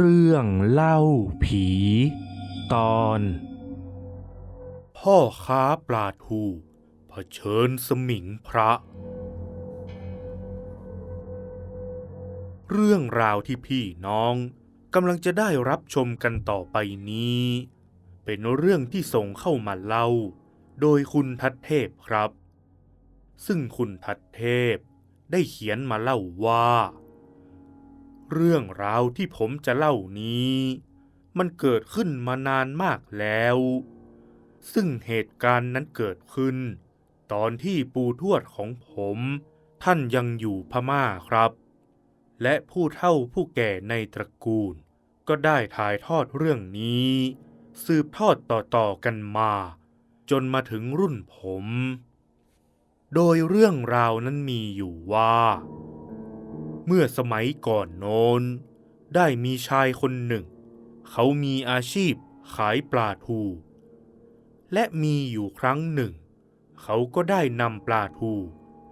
เรื่องเล่าผี ตอน พ่อค้าปลาทูเผชิญสมิงพระ เรื่องราวที่พี่น้องกำลังจะได้รับชมกันต่อไปนี้ เป็นเรื่องที่ส่งเข้ามาเล่า โดยคุณทัดเทพครับ ซึ่งคุณทัดเทพได้เขียนมาเล่าว่า เรื่องราวที่ผมจะเล่านี้ มันเกิดขึ้นมานานมากแล้ว ซึ่งเหตุการณ์นั้นเกิดขึ้น ตอนที่ปู่ทวดของผม ท่านยังอยู่พม่าครับ และผู้เฒ่าผู้แก่ในตระกูล ก็ได้ถ่ายทอดเรื่องนี้ สืบทอดต่อๆกันมา จนมาถึงรุ่นผม โดยเรื่องราวนั้นมีอยู่ว่า เมื่อสมัยก่อนโน้น ได้มีชายคนหนึ่ง เขามีอาชีพขายปลาทู และมีอยู่ครั้งหนึ่ง เขาก็ได้นำปลาทู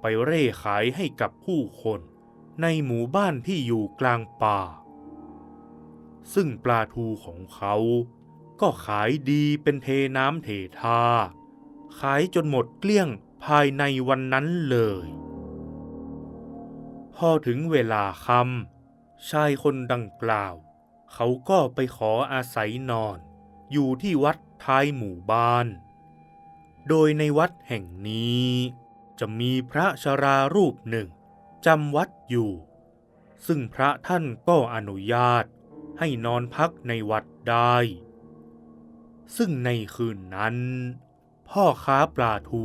ไปเร่ขายให้กับผู้คนในหมู่บ้านที่อยู่กลางป่า ซึ่งปลาทูของเขาก็ขายดีเป็นเทน้ำเทท่าขายจนหมดเกลี้ยงภายในวันนั้นเลย พอถึงเวลาค่ำชายคนดังกล่าว เขาก็ไปขออาศัยนอน อยู่ที่วัดท้ายหมู่บ้าน โดยในวัดแห่งนี้ จะมีพระชรารูปหนึ่งจำวัดอยู่ ซึ่งพระท่านก็อนุญาตให้นอนพักในวัดได้ ซึ่งในคืนนั้น พ่อค้าปลาทู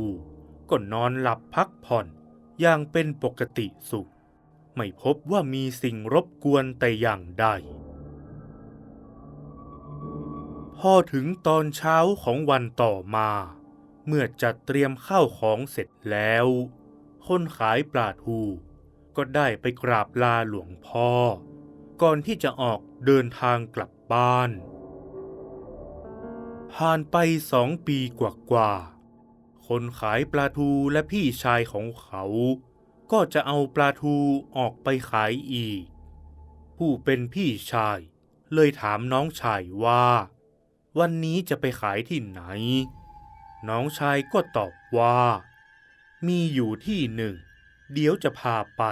ก็นอนหลับพักผ่อนอย่างเป็นปกติสุข ไม่พบว่ามีสิ่งรบกวนแต่อย่างใด พอถึงตอนเช้าของวันต่อมา เมื่อจัดเตรียมข้าวของเสร็จแล้ว คนขายปลาทูก็ได้ไปกราบลาหลวงพ่อ ก่อนที่จะออกเดินทางกลับบ้าน ผ่านไปสองปีกว่าๆคนขายปลาทูและพี่ชายของเขา ก็จะเอาปลาทูออกไปขายอีก ผู้เป็นพี่ชายเลยถามน้องชายว่า วันนี้จะไปขายที่ไหน น้องชายก็ตอบว่า มีอยู่ที่หนึ่ง เดี๋ยวจะพาไป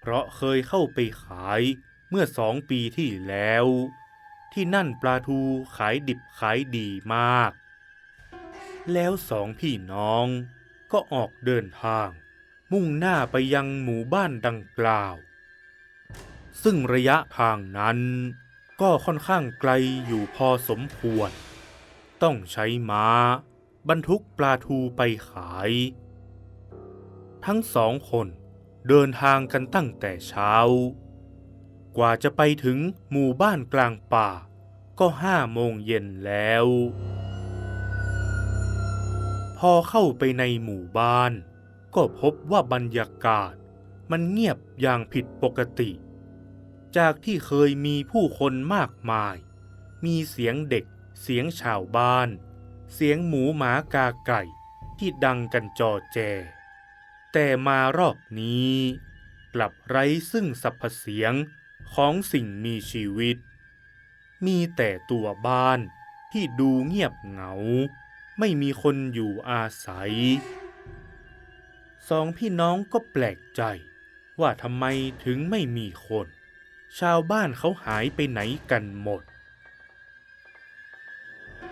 เพราะเคยเข้าไปขายเมื่อสองปีที่แล้ว ที่นั่นปลาทูขายดิบขายดีมาก แล้วสองพี่น้องก็ออกเดินทาง มุ่งหน้าไปยังหมู่บ้านดังกล่าว ซึ่งระยะทางนั้นก็ค่อนข้างไกลอยู่พอสมควร ต้องใช้ม้า บรรทุกปลาทูไปขาย ทั้งสองคนเดินทางกันตั้งแต่เช้า กว่าจะไปถึงหมู่บ้านกลางป่า ก็ห้าโมงเย็นแล้ว พอเข้าไปในหมู่บ้าน ก็พบว่าบรรยากาศมันเงียบอย่างผิดปกติ จากที่เคยมีผู้คนมากมาย มีเสียงเด็ก เสียงชาวบ้าน เสียงหมูหมากาไก่ที่ดังกันจอแจ แต่มารอบนี้ กลับไร้ซึ่งสรรพเสียงของสิ่งมีชีวิต มีแต่ตัวบ้านที่ดูเงียบเหงา ไม่มีคนอยู่อาศัย สองพี่น้องก็แปลกใจ ว่าทำไมถึงไม่มีคน ชาวบ้านเขาหายไปไหนกันหมด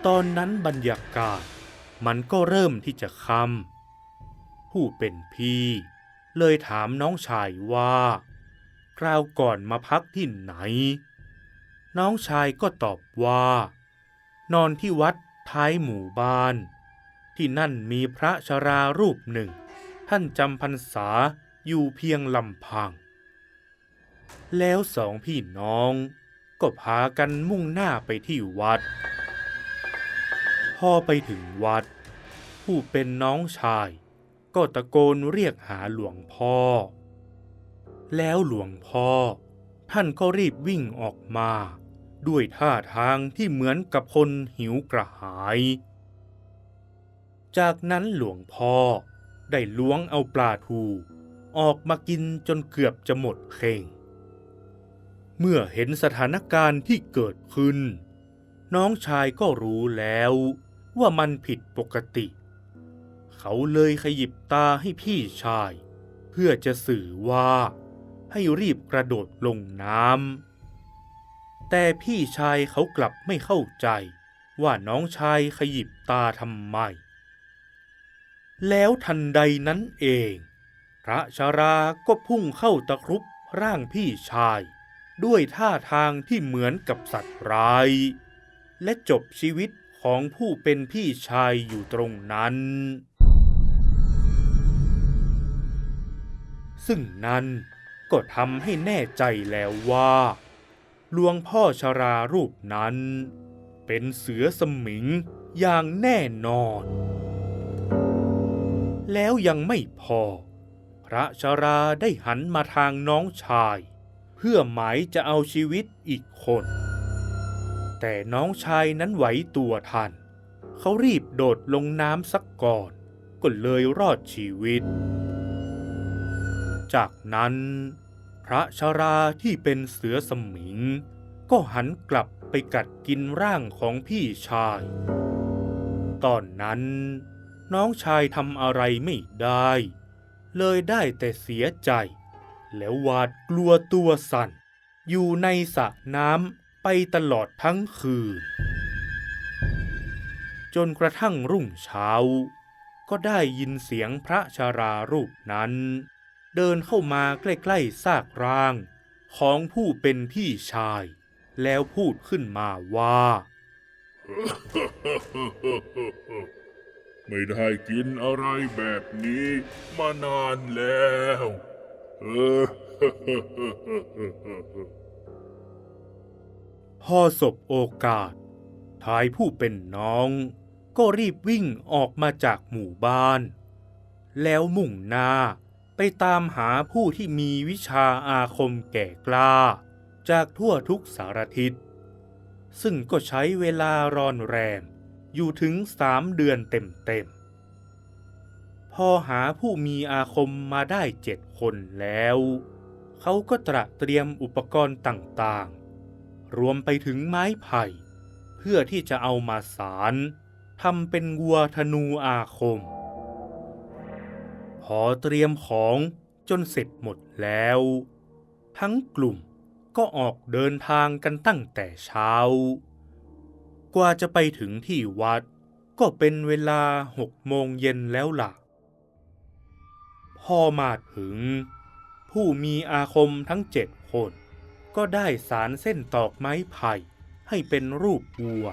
ตอนนั้นบรรยากาศมันก็เริ่มที่จะค่ำผู้เป็นพี่เลยถามน้องชายว่า คราวก่อนมาพักที่ไหน น้องชายก็ตอบว่า นอนที่วัดท้ายหมู่บ้าน ที่นั่นมีพระชรารูปหนึ่ง ท่านจำพรรษาอยู่เพียงลำพัง แล้วสองพี่น้องก็พากันมุ่งหน้าไปที่วัด พอไปถึงวัด ผู้เป็นน้องชาย ก็ตะโกนเรียกหาหลวงพ่อ แล้วหลวงพ่อ ท่านก็รีบวิ่งออกมา ด้วยท่าทางที่เหมือนกับคนหิวกระหาย จากนั้นหลวงพ่อ ได้ล้วงเอาปลาทู ออกมากินจนเกือบจะหมดเข่ง เมื่อเห็นสถานการณ์ที่เกิดขึ้น น้องชายก็รู้แล้วว่ามันผิดปกติ เขาเลยขยิบตาให้พี่ชาย เพื่อจะสื่อว่าให้รีบกระโดดลงน้ำ แต่พี่ชายเขากลับไม่เข้าใจว่าน้องชายขยิบตาทำไม แล้วทันใดนั้นเอง พระชาราก็พุ่งเข้าตะครุบร่างพี่ชาย ด้วยท่าทางที่เหมือนกับสัตว์ร้าย และจบชีวิตของผู้เป็นพี่ชายอยู่ตรงนั้น ซึ่งนั้นก็ทำให้แน่ใจแล้วว่าหลวงพ่อชารารูปนั้น เป็นเสือสมิงอย่างแน่นอน แล้วยังไม่พอ พระชาราได้หันมาทางน้องชาย เพื่อหมายจะเอาชีวิตอีกคน แต่น้องชายนั้นไหวตัวทัน เขารีบโดดลงน้ำสักก่อนก็เลยรอดชีวิต จากนั้น พระชาราที่เป็นเสือสมิง ก็หันกลับไปกัดกินร่างของพี่ชาย ตอนนั้น น้องชายทำอะไรไม่ได้ เลยได้แต่เสียใจ แล้วหวาดกลัวตัวสั่น อยู่ในสระน้ำไปตลอดทั้งคืน จนกระทั่งรุ่งเช้า ก็ได้ยินเสียงพระชารารูปนั้น เดินเข้ามาใกล้ๆซากร่างของผู้เป็นพี่ชาย แล้วพูดขึ้นมาว่า ไม่ได้กินอะไรแบบนี้มานานแล้วเออพอสบโอกาสทายผู้เป็นน้อง ก็รีบวิ่งออกมาจากหมู่บ้าน แล้วมุ่งหน้าไปตามหาผู้ที่มีวิชาอาคมแก่กล้า จากทั่วทุกสารทิศ ซึ่งก็ใช้เวลารอนแรม อยู่ถึงสามเดือนเต็มๆ พอหาผู้มีอาคมมาได้เจ็ดคนแล้ว เขาก็ตระเตรียมอุปกรณ์ต่างๆ รวมไปถึงไม้ไผ่ เพื่อที่จะเอามาสารทำเป็นวัวธนูอาคม พอเตรียมของจนเสร็จหมดแล้ว ทั้งกลุ่มก็ออกเดินทางกันตั้งแต่เช้า กว่าจะไปถึงที่วัด ก็เป็นเวลาหกโมงเย็นแล้วล่ะ พอมาถึง ผู้มีอาคมทั้งเจ็ดคน ก็ได้สารเส้นตอกไม้ไผ่ให้เป็นรูปวัว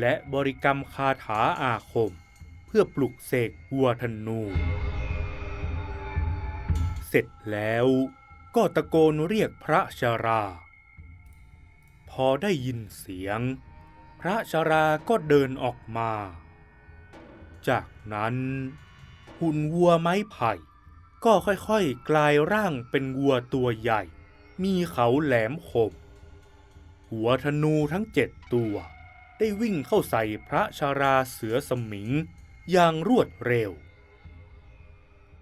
และบริกรรมคาถาอาคม เพื่อปลุกเสกวัวธนู เสร็จแล้วก็ตะโกนเรียกพระชารา พอได้ยินเสียง ระชาราก็เดินออกมา จากนั้น หุ่นวัวไม้ไผ่ ก็ค่อยๆ กลายร่างเป็นวัวตัวใหญ่ มีเขาแหลมคม หัวธนูทั้งเจ็ดตัว ได้วิ่งเข้าใส่พระชาราเสือสมิงอย่างรวดเร็ว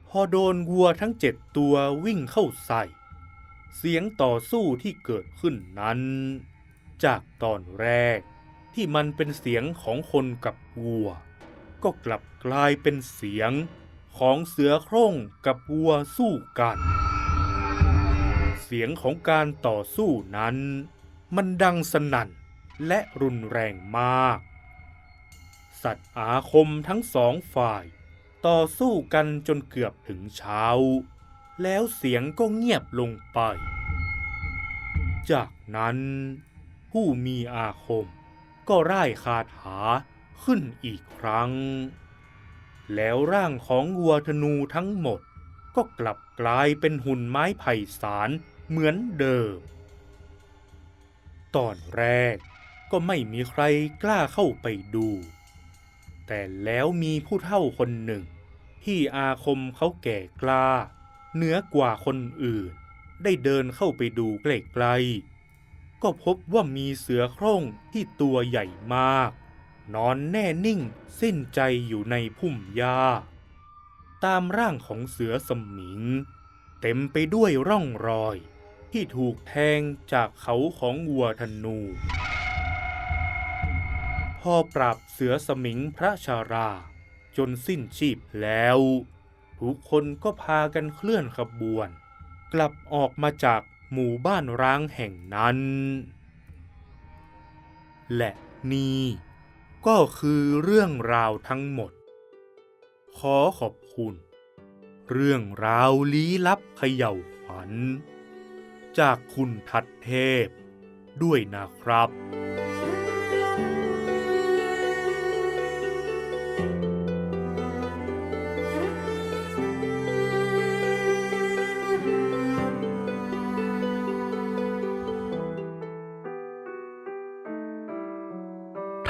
พอโดนวัวทั้งเจ็ดตัววิ่งเข้าใส่ เสียงต่อสู้ที่เกิดขึ้นนั้น จากตอนแรก ที่มันเป็นเสียงของคนกับวัว ก็กลับกลายเป็นเสียงของเสือโคร่งกับวัวสู้กัน เสียงของการต่อสู้นั้น มันดังสนั่นและรุนแรงมาก สัตว์อาคมทั้งสองฝ่าย ต่อสู้กันจนเกือบถึงเช้า แล้วเสียงก็เงียบลงไป จากนั้นผู้มีอาคม ก็ร่ายคาถาขึ้นอีกครั้ง แล้วร่างของวัวธนูทั้งหมดก็กลับกลายเป็นหุ่นไม้ไผ่สารเหมือนเดิม ตอนแรกก็ไม่มีใครกล้าเข้าไปดู แต่แล้วมีผู้เฒ่าคนหนึ่ง ที่อาคมเขาแก่กล้า เหนือกว่าคนอื่น ได้เดินเข้าไปดูใกล้ๆ ก็พบว่ามีเสือโคร่งที่ตัวใหญ่มาก นอนแน่นิ่งสิ้นใจอยู่ในพุ่มหญ้า ตามร่างของเสือสมิง เต็มไปด้วยร่องรอย ที่ถูกแทงจากเขาของวัวธนู พอปราบเสือสมิงพระชารา จนสิ้นชีพแล้ว ทุกคนก็พากันเคลื่อนขบวน กลับออกมาจาก หมู่บ้านร้างแห่งนั้น และนี่ก็คือเรื่องราวทั้งหมด ขอขอบคุณ เรื่องราวลี้ลับเขย่าขวัญ จากคุณทัดเทพด้วยนะครับ